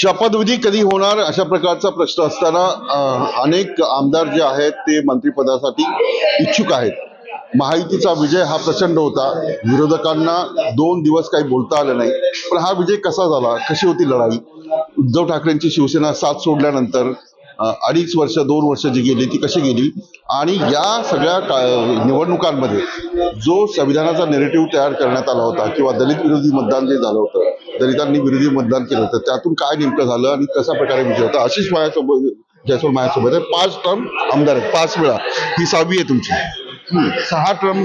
शपथविधी कधी होणार अशा प्रकारचा प्रश्न असताना अनेक आमदार जे आहेत ते मंत्रिपदासाठी इच्छुक आहेत. महायुतीचा विजय हा प्रचंड होता. विरोधकांना दोन दिवस काही बोलता आलं नाही. पण हा विजय कसा झाला? कशी होती लढाई? उद्धव ठाकरेंची शिवसेना साथ सोडल्यानंतर अडीच वर्ष दोन वर्ष जी गेली ती कशी गेली? आणि या सगळ्या का- निवडणुकांमध्ये जो संविधानाचा नेरेटिव्ह तयार करण्यात आला होता किंवा दलित विरोधी मतदान जे झालं होतं दलितांनी विरोधी मतदान केलं होतं त्यातून काय नेमकं झालं आणि कशा प्रकारे विजय होता? अशीच माझ्यासोबत जयस्वाल माझ्यासोबत आहे. पाच टर्म आमदार आहेत. पाच वेळा. ही सहावी आहे तुमची. सहा टर्म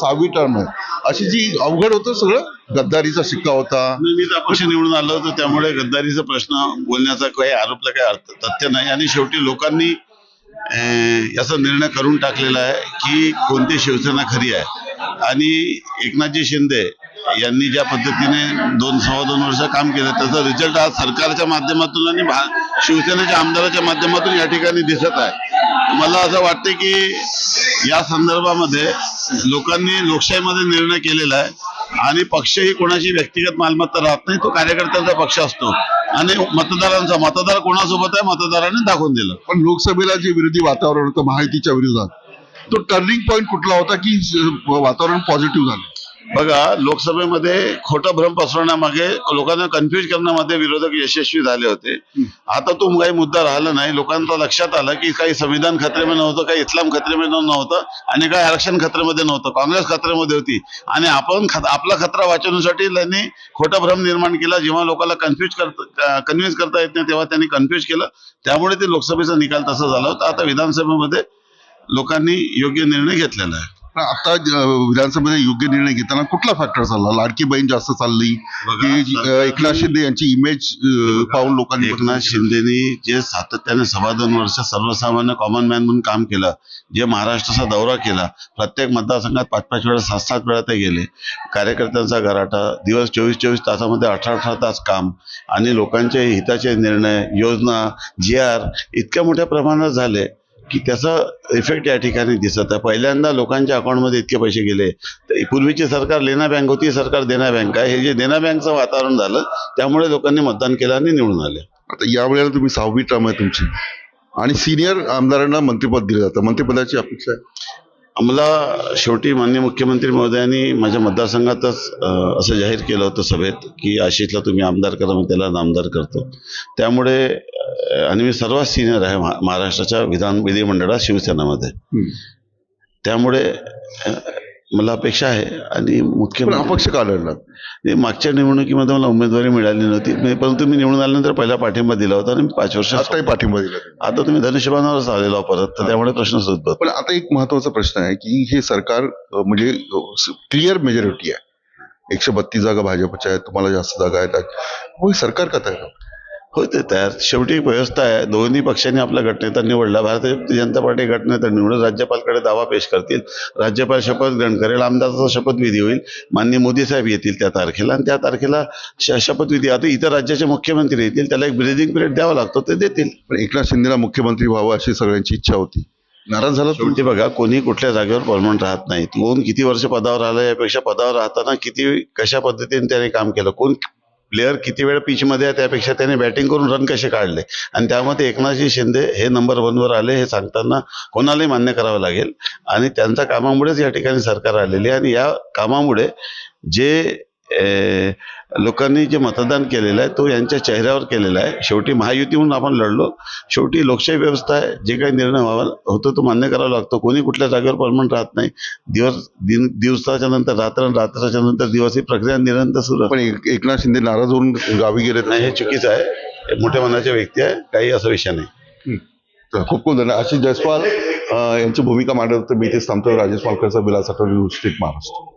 सहावी टर्म आहे. अशी जी अवघड होतं सगळं गद्दारीचा शिक्का होता. मी अपक्ष निवडून आलो होतो त्यामुळे गद्दारीचा प्रश्न बोलण्याचा काही आरोपला काही अर्थ तथ्य नाही. आणि शेवटी लोकांनी याचा निर्णय करून टाकलेला आहे की कोणती शिवसेना खरी आहे. आणि एकनाथजी शिंदे यांनी ज्या पद्धतीने दोन सव्वा दोन वर्ष काम केलं त्याचा रिझल्ट आज सरकारच्या माध्यमातून आणि शिवसेनेच्या आमदाराच्या माध्यमातून या ठिकाणी दिसत आहे. मला असं वाटतं की या संदर्भामध्ये लोकांनी लोकशाहीमध्ये निर्णय केलेला आहे आणि पक्ष ही कोणाची व्यक्तिगत मालमत्ता राहत नाही तो कार्यकर्त्यांचा पक्ष असतो. आणि मतदारांचा मतदार कोणासोबत आहे मतदारांनी दाखवून दिलं. पण लोकसभेला जे विरोधी वातावरण होतं महायुतीच्या विरोधात तो टर्निंग पॉईंट कुठला होता की वातावरण पॉझिटिव्ह झालं? बघा लोकसभेमध्ये खोटा भ्रम पसरवण्यामागे लोकांना कन्फ्युज करण्यामध्ये विरोधक यशस्वी झाले होते. आता तो काही मुद्दा राहिला नाही. लोकांचा लक्षात आलं की काही संविधान खतरेमध्ये नव्हतं काही इस्लाम खतरेमध्ये नव्हतं आणि काही आरक्षण खतरेमध्ये नव्हतं. काँग्रेस खतरेमध्ये होती. आणि आपण आपला खतरा वाचवण्यासाठी त्यांनी खोटा भ्रम निर्माण केला. जेव्हा लोकांना कन्फ्युज करता कन्व्हिन्स करता येत नाही तेव्हा त्यांनी कन्फ्युज केलं. त्यामुळे ते लोकसभेचा निकाल तसा झाला होता. आता विधानसभेमध्ये लोकांनी योग्य निर्णय घेतलेला आहे. आता अं, विधानसभेने योग्य निर्णय घेताना कुठला फॅक्टर चालला? लाडकी बहीण जास्त चालली की एकनाथ शिंदे यांची इमेज पाहून लोकांनी एकनाथ शिंदेनी जे सातत्याने सव्वा दोन वर्ष सर्वसामान्य कॉमन मॅन म्हणून काम केलं जे महाराष्ट्राचा दौरा केला प्रत्येक मतदारसंघात पाच पाच वेळा सात सात वेळा ते गेले. कार्यकर्त्यांचा गराटा दिवस चोवीस चोवीस तासामध्ये अठरा अठरा तास काम आणि लोकांचे हिताचे निर्णय योजना जी आर इतक्या मोठ्या प्रमाणात झाले. की त्याचा इफेक्ट या ठिकाणी दिसत आहे. पहिल्यांदा लोकांच्या अकाउंटमध्ये इतके पैसे गेले. तर पूर्वीची सरकार लेना बँक होती सरकार देना बँक. आहे हे जे देना बँकचं वातावरण झालं त्यामुळे लोकांनी मतदान केलं आणि निवडून आले. आता यावेळेला तुम्ही सहावी टर्म आहे तुमची. आणि सिनियर आमदारांना मंत्रिपद दिलं जातं. मंत्रिपदाची अपेक्षा आहे. मला शेवटी माननीय मुख्यमंत्री महोदयांनी माझ्या मतदारसंघातच असं जाहीर केलं होतं सभेत की आशिषला तुम्ही आमदार करा मी त्याला नामदार करतो त्यामुळे आणि मी सर्वात सिनियर आहे महा- महाराष्ट्राच्या विधान विधिमंडळात शिवसेनामध्ये. त्यामुळे मला अपेक्षा आहे. आणि पण मुख्यमंत्री अपक्ष का लढलात? मागच्या निवडणुकीमध्ये मला उमेदवारी मिळाली नव्हती. परंतु मी निवडून आल्यानंतर पहिला पाठिंबा दिला होता आणि पाच वर्ष आताही पाठिंबा दिला आता तुम्ही धनुष्यबाणावरच आलेलो परत तर त्यामुळे प्रश्न सुद्धा पण आता एक महत्त्वाचा प्रश्न आहे की हे सरकार म्हणजे क्लिअर मेजॉरिटी आहे. एकशे बत्तीस जागा भाजपच्या आहेत तुम्हाला जास्त जागा आहेत. मग सरकार का तयार हो ते तयार. शेवटी व्यवस्था आहे. दोन्ही पक्षांनी आपला गटनेता निवडला भारतीय जनता पार्टी गटनेता निवडून राज्यपालकडे दावा पेश करतील. राज्यपाल शपथ ग्रहण करेल. आमदाराचा शपथविधी होईल. माननीय मोदी साहेब येतील त्या तारखेला. आणि त्या तारखेला शपथविधी आता इतर राज्याचे मुख्यमंत्री येतील. त्याला एक ब्रिदिंग पिरियड द्यावा लागतो. ते देतील. पण एकनाथ शिंदेला मुख्यमंत्री व्हावं अशी सगळ्यांची इच्छा होती. नाराज झाला शेवटी बघा कोणी कुठल्या जागेवर परमनंट राहत नाही. कोण किती वर्ष पदावर आलं यापेक्षा पदावर राहताना किती कशा पद्धतीने त्याने काम केलं? कोण प्लेअर किती वेळ पिचमध्ये आहे त्यापेक्षा त्याने बॅटिंग करून रन कसे काढले? आणि त्यामध्ये एकनाथजी शिंदे हे नंबर वनवर आले हे सांगताना कोणालाही मान्य करावं लागेल. आणि त्यांच्या कामामुळेच या ठिकाणी सरकार आलेली आहे. आणि या कामामुळे जे लोकांनी जे मतदान केलेलं आहे तो यांच्या चेहऱ्यावर केलेला आहे. शेवटी महायुती म्हणून आपण लढलो. शेवटी लोकशाही व्यवस्था आहे. जे काही निर्णय व्हावा होतो तो मान्य करावा लागतो. कोणी कुठल्या जागेवर परमनंट राहत नाही. दिवस दिन दिवसाच्या नंतर रात्र रात्राच्या नंतर दिवस ही प्रक्रिया निरंतर सुरू. पण एक- एकनाथ शिंदे नाराज होऊन गावी गेले नाही हे चुकीचं आहे. मोठ्या मनाचे व्यक्ती आहे. काही असा विषय नाही. तर खूप खूप धन्यवाद. आशिष जयस्वाल यांची भूमिका मांडत होते. मी इथे थांबतो राजेश मालकरचा बिलासा न्यूज स्ट्रीट महाराष्ट्र.